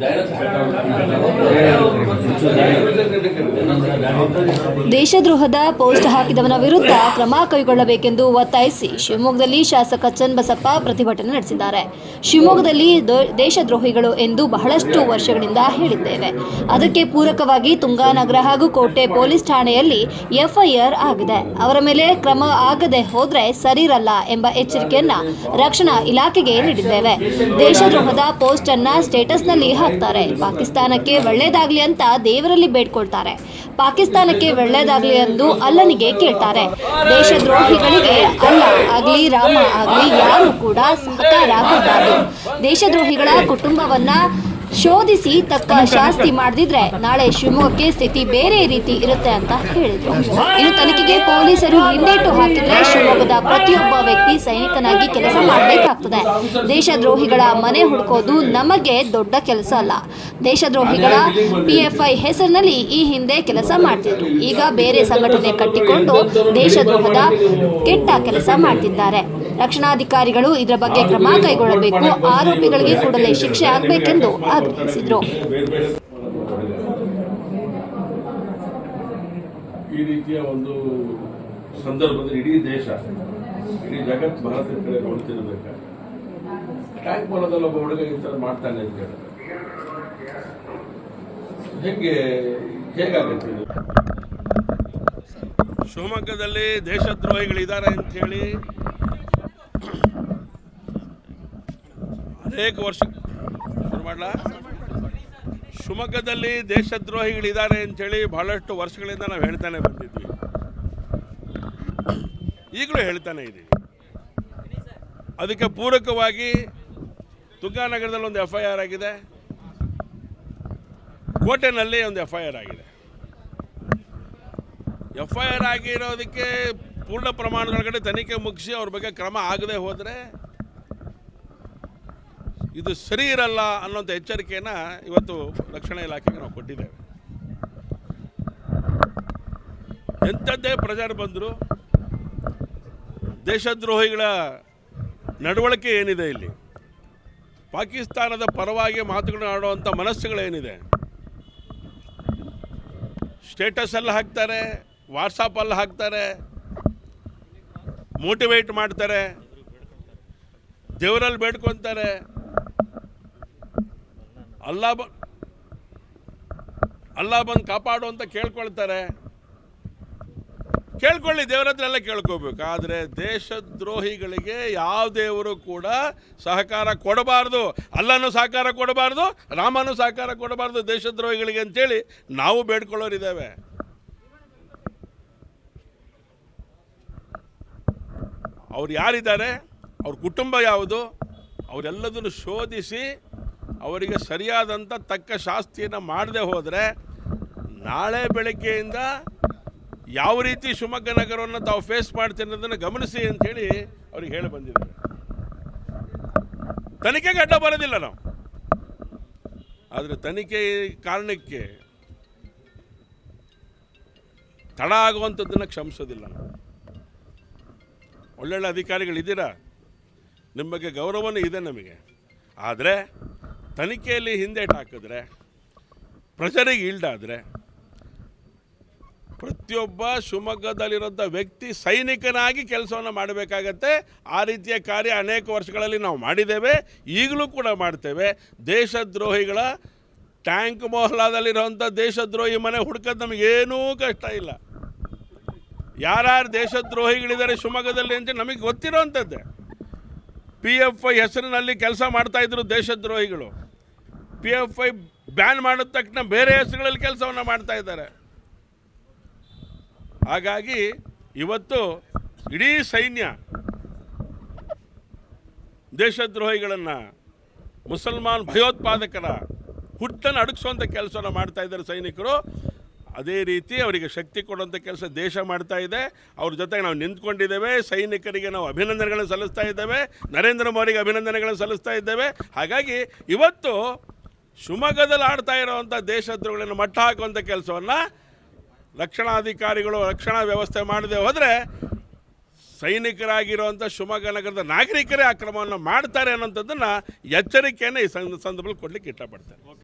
Direct ದೇಶದ್ರೋಹದ post ಹಾಕಿದವನ ವಿರುದ್ಧ ಕ್ರಮ ಕೈಗೊಳ್ಳಬೇಕೆಂದು ಒತ್ತಾಯಿಸಿ ಶಿವಮೊಗ್ಗದಲ್ಲಿ ಶಾಸಕ ಚನ್ನಬಸಪ್ಪ ಪ್ರತಿಭಟನೆ ನಡೆಸಿದ್ದಾರೆ. ಶಿವಮೊಗ್ಗದಲ್ಲಿ ದೇಶದ್ರೋಹಿಗಳು ಎಂದು ಬಹಳಷ್ಟು ವರ್ಷಗಳಿಂದ ಹೇಳಿದ್ದೇವೆ. ಅದಕ್ಕೆ ಪೂರಕವಾಗಿ ತುಂಗಾನಗರ ಹಾಗೂ ಕೋಟೆ ಪೊಲೀಸ್ ಠಾಣೆಯಲ್ಲಿ ಎಫ್ಐಆರ್ ಆಗಿದೆ. ಅವರ ಮೇಲೆ ಕ್ರಮ ಆಗದೆ ಹೋದ್ರೆ ಸರಿರಲ್ಲ ಎಂಬ ಎಚ್ಚರಿಕೆಯನ್ನ ರಕ್ಷಣಾ ಇಲಾಖೆಗೆ ನೀಡಿದ್ದೇವೆ. ದೇಶದ್ರೋಹದ ಪೋಸ್ಟ್ ಅನ್ನ ಸ್ಟೇಟಸ್ನಲ್ಲಿ ಹಾಕ್ತಾರೆ. ಪಾಕಿಸ್ತಾನಕ್ಕೆ ಒಳ್ಳೇದಾಗ್ಲಿ ಅಂತ ದೇವರಲ್ಲಿ ಬೇಡ್ಕೊಳ್ತಾರೆ. ಪಾಕಿಸ್ತಾನಕ್ಕೆ ಒಳ್ಳೆಯದಾಗಲಿ ಎಂದು ಅಲ್ಲನಿಗೆ ಕೇಳ್ತಾರೆ. ದೇಶದ್ರೋಹಿಗಳಿಗೆ ಅಲ್ಲ ಆಗ್ಲಿ, ರಾಮ ಆಗ್ಲಿ, ಯಾರು ಕೂಡ ಸಹಕಾರ ಕೊಡಬಾರದು ದೇಶದ್ರೋಹಿಗಳ ಕುಟುಂಬವನ್ನ ಶೋಧಿಸಿ ತಕ್ಕ ಶಾಸ್ತಿ ಮಾಡದಿದ್ರೆ ನಾಳೆ ಶಿವಮೊಗ್ಗಕ್ಕೆ ಸ್ಥಿತಿ ಬೇರೆ ರೀತಿ ಇರುತ್ತೆ ಅಂತ ಹೇಳಿದ್ರು. ಇನ್ನು ತನಿಖೆಗೆ ಪೊಲೀಸರು ಹಿಂದೇಟು ಹಾಕಿದ್ರೆ ಶಿವಮೊಗ್ಗದ ಪ್ರತಿಯೊಬ್ಬ ವ್ಯಕ್ತಿ ಸೈನಿಕನಾಗಿ ಕೆಲಸ ಮಾಡಬೇಕಾಗ್ತದೆ. ದೇಶದ್ರೋಹಿಗಳ ಮನೆ ಹುಡುಕೋದು ನಮಗೆ ದೊಡ್ಡ ಕೆಲಸ ಅಲ್ಲ. ದೇಶದ್ರೋಹಿಗಳ ಪಿಎಫ್ಐ ಹೆಸರಿನಲ್ಲಿ ಈ ಹಿಂದೆ ಕೆಲಸ ಮಾಡ್ತಿದ್ರು. ಈಗ ಬೇರೆ ಸಂಘಟನೆ ಕಟ್ಟಿಕೊಂಡು ದೇಶದ್ರೋಹದ ಕೆಟ್ಟ ಕೆಲಸ ಮಾಡ್ತಿದ್ದಾರೆ. ರಕ್ಷಣಾಧಿಕಾರಿಗಳು ಇದರ ಬಗ್ಗೆ ಕ್ರಮ ಕೈಗೊಳ್ಳಬೇಕು. ಆರೋಪಿಗಳಿಗೆ ಕೂಡಲೇ ಶಿಕ್ಷೆ ಆಗಬೇಕೆಂದು ಆಗ್ರಹಿಸಿದರು. ಈ ರೀತಿಯ ಒಂದು ಸಂದರ್ಭದಲ್ಲಿ ಇಡೀ ದೇಶ ಇಡೀ ಜಗತ್ ಭಾರತದ ಕಡೆ ನೋಡ್ತಿರ್ಬೇಕು ಟ್ಯಾಂಕ್ ಮಾಡೋದಲ್ಲ ಒಬ್ಬ ಹುಡುಗ ಈ ಥರ ಮಾಡ್ತಾನೆ ಅಂತ ಹೇಳಿದ್ರೆ ಹೆಂಗೆ ಹೇಗಾಗುತ್ತೆ ಇದು? ಶಿವಮೊಗ್ಗದಲ್ಲಿ ದೇಶದ್ರೋಹಿಗಳಿದ್ದಾರೆ ಅಂತ ಹೇಳಿ ಅನೇಕ ವರ್ಷ ಶುರು ಮಾಡಲ? ಶಿವಮೊಗ್ಗದಲ್ಲಿ ದೇಶದ್ರೋಹಿಗಳಿದ್ದಾರೆ ಅಂತೇಳಿ ಬಹಳಷ್ಟು ವರ್ಷಗಳಿಂದ ನಾವು ಹೇಳ್ತಾನೆ ಬಂದಿದ್ವಿ. ಈಗಲೂ ಹೇಳ್ತಾನೆ ಇದ್ದೀವಿ ಅದಕ್ಕೆ ಪೂರಕವಾಗಿ ತುಂಗಾನಗರದಲ್ಲಿ ಒಂದು ಎಫ್ ಐ ಆರ್ ಆಗಿದೆ. ಕೋಟೆನಲ್ಲಿ ಒಂದು ಎಫ್ ಐ ಆರ್ ಆಗಿದೆ. ಎಫ್ ಐ ಆರ್ ಆಗಿರೋದಕ್ಕೆ ಪೂರ್ಣ ಪ್ರಮಾಣದೊಳಗಡೆ ತನಿಖೆ ಮುಗಿಸಿ ಅವ್ರ ಬಗ್ಗೆ ಕ್ರಮ ಆಗದೆ ಹೋದರೆ ಇದು ಸರಿ ಇರಲ್ಲ ಅನ್ನೋಂಥ ಎಚ್ಚರಿಕೆಯನ್ನು ಇವತ್ತು ರಕ್ಷಣಾ ಇಲಾಖೆಗೆ ನಾವು ಕೊಟ್ಟಿದ್ದೇವೆ. ಎಂಥದ್ದೇ ಪ್ರಜಾರು ಬಂದರು ದೇಶದ್ರೋಹಿಗಳ ನಡವಳಿಕೆ ಏನಿದೆ ಇಲ್ಲಿ? ಪಾಕಿಸ್ತಾನದ ಪರವಾಗಿ ಮಾತುಗಳನ್ನ ಆಡುವಂಥ ಮನಸ್ಸುಗಳೇನಿದೆ? ಸ್ಟೇಟಸಲ್ಲಿ ಹಾಕ್ತಾರೆ ವಾಟ್ಸಪ್ಪಲ್ಲಿ ಹಾಕ್ತಾರೆ, ಮೋಟಿವೇಟ್ ಮಾಡ್ತಾರೆ, ದೇವರಲ್ಲಿ ಬೇಡ್ಕೊತಾರೆ. ಅಲ್ಲಾ ಬ ಅಲ್ಲ ಬಂದು ಕಾಪಾಡು ಅಂತ ಕೇಳ್ಕೊಳ್ತಾರೆ. ಕೇಳ್ಕೊಳ್ಳಿ, ದೇವರ ಹತ್ರ ಎಲ್ಲ ಕೇಳ್ಕೋಬೇಕು ಆದರೆ ದೇಶದ್ರೋಹಿಗಳಿಗೆ ಯಾವ ದೇವರು ಕೂಡ ಸಹಕಾರ ಕೊಡಬಾರ್ದು. ಅಲ್ಲನು ಸಹಕಾರ ಕೊಡಬಾರ್ದು, ರಾಮನೂ ಸಹಕಾರ ಕೊಡಬಾರ್ದು ದೇಶದ್ರೋಹಿಗಳಿಗೆ ಅಂತೇಳಿ ನಾವು ಬೇಡ್ಕೊಳ್ಳೋರಿದ್ದೇವೆ. ಅವ್ರು ಯಾರಿದ್ದಾರೆ? ಅವ್ರ ಕುಟುಂಬ ಯಾವುದು? ಅವರೆಲ್ಲದನ್ನು ಶೋಧಿಸಿ ಅವರಿಗೆ ಸರಿಯಾದಂಥ ತಕ್ಕ ಶಾಸ್ತಿಯನ್ನು ಮಾಡದೆ ಹೋದರೆ ನಾಳೆ ಬೆಳಗ್ಗೆಯಿಂದ ಯಾವ ರೀತಿ ಶಿವಮೊಗ್ಗ ನಗರವನ್ನು ತಾವು ಫೇಸ್ ಮಾಡ್ತೀನಿ ಅನ್ನೋದನ್ನು ಗಮನಿಸಿ ಅಂಥೇಳಿ ಅವ್ರಿಗೆ ಹೇಳಿ ಬಂದಿದ್ದಾರೆ. ತನಿಖೆಗೆ ಅಡ್ಡ ಬರೋದಿಲ್ಲ ನಾವು. ಆದರೆ ತನಿಖೆ ಕಾರಣಕ್ಕೆ ತಡ ಆಗುವಂಥದ್ದನ್ನು ಕ್ಷಮಿಸೋದಿಲ್ಲ ನಾವು. ಒಳ್ಳೊಳ್ಳೆ ಅಧಿಕಾರಿಗಳಿದ್ದೀರಾ? ನಿಮ್ಮ ಬಗ್ಗೆ ಗೌರವನೂ ಇದೆ ನಮಗೆ. ಆದರೆ ತನಿಖೆಯಲ್ಲಿ ಹಿಂದೇಟು ಹಾಕಿದ್ರೆ ಪ್ರಜರಿಗೆ ಈಲ್ಡಾದರೆ, ಪ್ರತಿಯೊಬ್ಬ ಶಿವಮೊಗ್ಗದಲ್ಲಿರೋಂಥ ವ್ಯಕ್ತಿ ಸೈನಿಕನಾಗಿ ಕೆಲಸವನ್ನು ಮಾಡಬೇಕಾಗತ್ತೆ. ಆ ರೀತಿಯ ಕಾರ್ಯ ಅನೇಕ ವರ್ಷಗಳಲ್ಲಿ ನಾವು ಮಾಡಿದ್ದೇವೆ. ಈಗಲೂ ಕೂಡ ಮಾಡ್ತೇವೆ. ದೇಶದ್ರೋಹಿಗಳ ಟ್ಯಾಂಕ್ ಮೊಹಲಾದಲ್ಲಿರುವಂಥ ದೇಶದ್ರೋಹಿ ಮನೆ ಹುಡ್ಕೋದು ನಮಗೇನೂ ಕಷ್ಟ ಇಲ್ಲ. ಯಾರ್ಯಾರು ದೇಶದ್ರೋಹಿಗಳಿದ್ದಾರೆ ಶಿವಮೊಗ್ಗದಲ್ಲಿ ಅಂತ ನಮಗೆ ಗೊತ್ತಿರೋವಂಥದ್ದೇ ಪಿ ಎಫ್ ಐ ಹೆಸರಿನಲ್ಲಿ ಕೆಲಸ ಮಾಡ್ತಾಯಿದ್ರು ದೇಶದ್ರೋಹಿಗಳು. ಪಿ ಎಫ್ ಐ ಬ್ಯಾನ್ ಮಾಡಿದ ತಕ್ಷಣ ಬೇರೆ ಹೆಸರುಗಳಲ್ಲಿ ಕೆಲಸವನ್ನು ಮಾಡ್ತಾ ಇದ್ದಾರೆ. ಹಾಗಾಗಿ ಇವತ್ತು ಇಡೀ ಸೈನ್ಯ ದೇಶದ್ರೋಹಿಗಳನ್ನು ಮುಸಲ್ಮಾನ್ ಭಯೋತ್ಪಾದಕರ ಹುಟ್ಟನ್ನು ಅಡಗಿಸುವಂಥ ಕೆಲಸವನ್ನು ಮಾಡ್ತಾ ಇದ್ದಾರೆ ಸೈನಿಕರು. ಅದೇ ರೀತಿ ಅವರಿಗೆ ಶಕ್ತಿ ಕೊಡುವಂಥ ಕೆಲಸ ದೇಶ ಮಾಡ್ತಾ ಇದೆ. ಅವ್ರ ಜೊತೆಗೆ ನಾವು ನಿಂತ್ಕೊಂಡಿದ್ದೇವೆ. ಸೈನಿಕರಿಗೆ ನಾವು ಅಭಿನಂದನೆಗಳನ್ನು ಸಲ್ಲಿಸ್ತಾ ಇದ್ದೇವೆ. ನರೇಂದ್ರ ಮೋದಿಗೆ ಅಭಿನಂದನೆಗಳನ್ನು ಸಲ್ಲಿಸ್ತಾ ಇದ್ದೇವೆ. ಹಾಗಾಗಿ ಇವತ್ತು ಶಿವಮೊಗ್ಗದಲ್ಲಿ ಆಡ್ತಾ ಇರುವಂಥ ದೇಶದ್ರೋಹಿಗಳನ್ನು ಮಟ್ಟ ಹಾಕುವಂಥ ಕೆಲಸವನ್ನು ರಕ್ಷಣಾಧಿಕಾರಿಗಳು ರಕ್ಷಣಾ ವ್ಯವಸ್ಥೆ ಮಾಡದೆ ಹೋದರೆ ಸೈನಿಕರಾಗಿರುವಂಥ ಶಿವಮೊಗ್ಗ ನಗರದ ನಾಗರಿಕರೇ ಅಕ್ರಮವನ್ನು ಮಾಡ್ತಾರೆ ಅನ್ನೋಂಥದ್ದನ್ನು ಎಚ್ಚರಿಕೆಯನ್ನು ಈ ಸಂದ, ಸಂದರ್ಭದಲ್ಲಿ ಕೊಡಲಿಕ್ಕೆ ಇಷ್ಟಪಡ್ತೇನೆ.